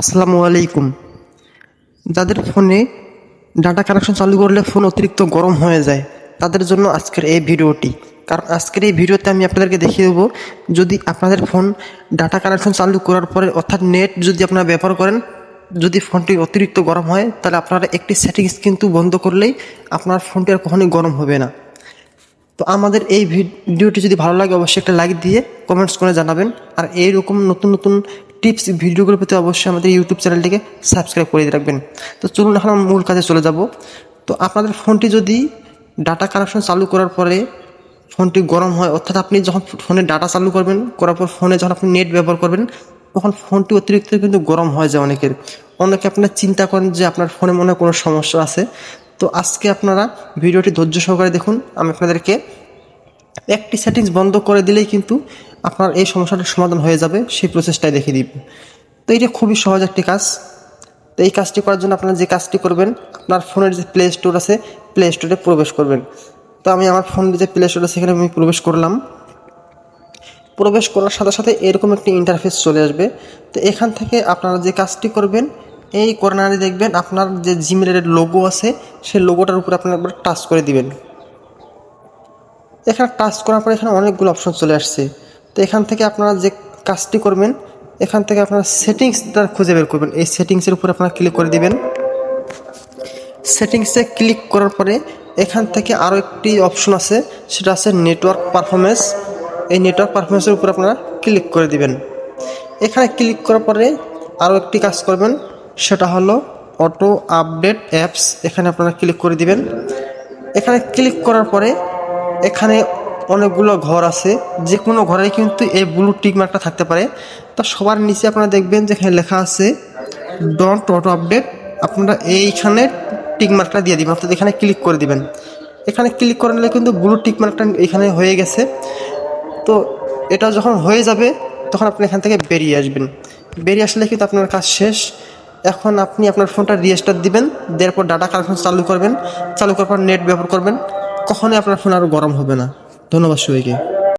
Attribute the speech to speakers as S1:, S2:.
S1: আসসালামু আলাইকুম। যাদের ফোনে ডাটা কানেকশন চালু করলে ফোন অতিরিক্ত গরম হয়ে যায়, তাদের জন্য আজকের এই ভিডিওটি। কারণ আজকের এই ভিডিওতে আমি আপনাদেরকে দেখিয়ে দেবো, যদি আপনাদের ফোন ডাটা কানেকশন চালু করার পরে অর্থাৎ নেট যদি আপনারা ব্যবহার করেন, যদি ফোনটি অতিরিক্ত গরম হয়, তাহলে আপনারা একটি সেটিংস কিন্তু বন্ধ করলেই আপনার ফোনটি আর কখনোই গরম হবে না। তো আমাদের এই ভিডিওটি যদি ভালো লাগে, অবশ্যই একটা লাইক দিয়ে কমেন্টস করে জানাবেন। আর এইরকম নতুন নতুন টিপস ভিডিওগুলো পেতে অবশ্যই আমাদের ইউটিউব চ্যানেলটিকে সাবস্ক্রাইব করে রাখবেন। তো চলুন এখন মূল কাজে চলে যাব। তো আপনাদের ফোনটি যদি ডাটা কানেকশন চালু করার পরে ফোনটি গরম হয়, অর্থাৎ আপনি যখন ফোনে ডাটা চালু করবেন, করার পর ফোনে যখন আপনি নেট ব্যবহার করবেন, তখন ফোনটি অতিরিক্ত কিন্তু গরম হয়ে যায় অনেকের। অনেকে আপনার চিন্তা করেন যে আপনার ফোনে মনে কোনো সমস্যা আছে। তো আজকে আপনারা ভিডিওটি ধৈর্য সহকারে দেখুন। আমি আপনাদেরকে একটি সেটিংস বন্ধ করে দিলেই কিন্তু আপনার এই সমস্যাটার সমাধান হয়ে যাবে, সেই প্রসেসটাই দেখিয়ে দিব। তো এটা খুবই সহজ একটি কাজ। তো এই কাজটি করার জন্য আপনারা যে কাজটি করবেন, আপনার ফোনের যে প্লে স্টোর আছে প্লে স্টোরে প্রবেশ করবেন। তো আমি আমার ফোনের যে প্লে স্টোর আছে, সেখানে আমি প্রবেশ করলাম। প্রবেশ করার সাথে সাথে এরকম একটি ইন্টারফেস চলে আসবে। তো এখান থেকে আপনারা যে কাজটি করবেন এই কর্নারে দেখবেন আপনার যে জিমেলের লোগো আছে, সেই লোগোটার উপরে আপনারা একবার টাচ করে দিবেন। এখানে টাচ করার পরে এখানে অনেকগুলো অপশন চলে আসছে। তো এখান থেকে আপনারা যে কাজটি করবেন, এখান থেকে আপনারা সেটিংসটা খুঁজে বের করবেন। এই সেটিংসের উপরে আপনারা ক্লিক করে দিবেন। সেটিংসে ক্লিক করার পরে এখান থেকে আরও একটি অপশন আছে, সেটা আছে নেটওয়ার্ক পারফরমেন্স এই নেটওয়ার্ক পারফরমেন্সের উপর আপনারা ক্লিক করে দিবেন। এখানে ক্লিক করার পরে আরও একটি কাজ করবেন। সেটা হলো অটো আপডেট অ্যাপস এখানে আপনারা ক্লিক করে দিবেন। এখানে ক্লিক করার পরে এখানে অনেকগুলো ঘর আছে যে কোনো ঘরে কিন্তু এই ব্লু টিক মার্কটা থাকতে পারে। তো সবার নিচে আপনারা দেখবেন যে এখানে লেখা আছে ডন্ট অটো আপডেট আপনারা এইখানে টিক মার্কটা দিয়ে দিবেন, অর্থাৎ এখানে ক্লিক করে দিবেন। এখানে ক্লিক করে নিলে কিন্তু ব্লু টিক মার্কটা এখানে হয়ে গেছে। তো এটা যখন হয়ে যাবে, তখন আপনি এখান থেকে বেরিয়ে আসবেন। বেরিয়ে আসলে কিন্তু আপনার কাজ শেষ। এখন আপনি আপনার ফোনটা রিস্টার্ট দিবেন, দেওয়ার পর ডাটা কানেকশন চালু করবেন, চালু করার পর নেট ব্যবহার করবেন, কখনোই আপনার ফোন আর গরম হবে না। ধন্যবাদ সবাইকে।